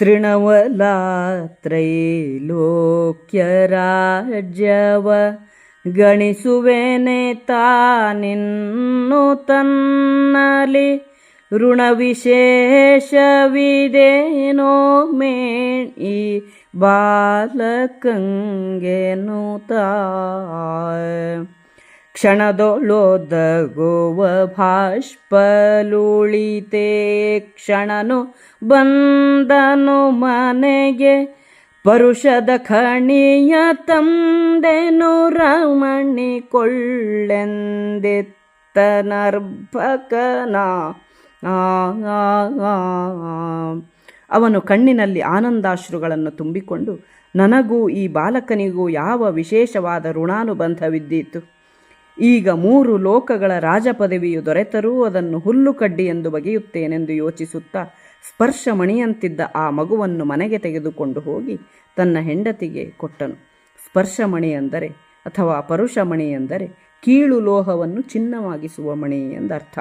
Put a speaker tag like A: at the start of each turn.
A: ತೃಣವಲಾತ್ರೈಲೋಕ್ಯರಾಜ್ಯವ ಗಣಿಸುವೆನೆ ತಾನಿನ್ನು ತನ್ನಲಿ ಋಣ ಮೇ ಮೇಣಿ ಬಾಲಕಂಗೆನು ತಾ ಕ್ಷಣದೊಳೊದಗುವ ಭಾಷ್ಪಲುಳಿತೆ ಕ್ಷಣನು ಬಂದನು ಮನೆಗೆ. ಪರುಷದ ಖಣಿಯ ತಂದೆನು ರಮಣಿ ಕೊಳ್ಳೆಂದಿತ್ತ ನರ್ಭಕನ. ಅವನು ಕಣ್ಣಿನಲ್ಲಿ ಆನಂದಾಶ್ರುಗಳನ್ನು ತುಂಬಿಕೊಂಡು, ನನಗೂ ಈ ಬಾಲಕನಿಗೂ ಯಾವ ವಿಶೇಷವಾದ ಋಣಾನುಬಂಧವಿದ್ದೀತು? ಈಗ ಮೂರು ಲೋಕಗಳ ರಾಜಪದವಿಯು ದೊರೆತರೂ ಅದನ್ನು ಹುಲ್ಲು ಕಡ್ಡಿ ಎಂದು ಬಗೆಯುತ್ತೇನೆಂದು ಯೋಚಿಸುತ್ತಾ ಸ್ಪರ್ಶಮಣಿಯಂತಿದ್ದ ಆ ಮಗುವನ್ನು ಮನೆಗೆ ತೆಗೆದುಕೊಂಡು ಹೋಗಿ ತನ್ನ ಹೆಂಡತಿಗೆ ಕೊಟ್ಟನು. ಸ್ಪರ್ಶಮಣಿ ಎಂದರೆ ಅಥವಾ ಪರುಷಮಣಿ ಎಂದರೆ ಕೀಳು ಲೋಹವನ್ನು ಚಿನ್ನವಾಗಿಸುವ ಮಣಿ ಎಂದರ್ಥ.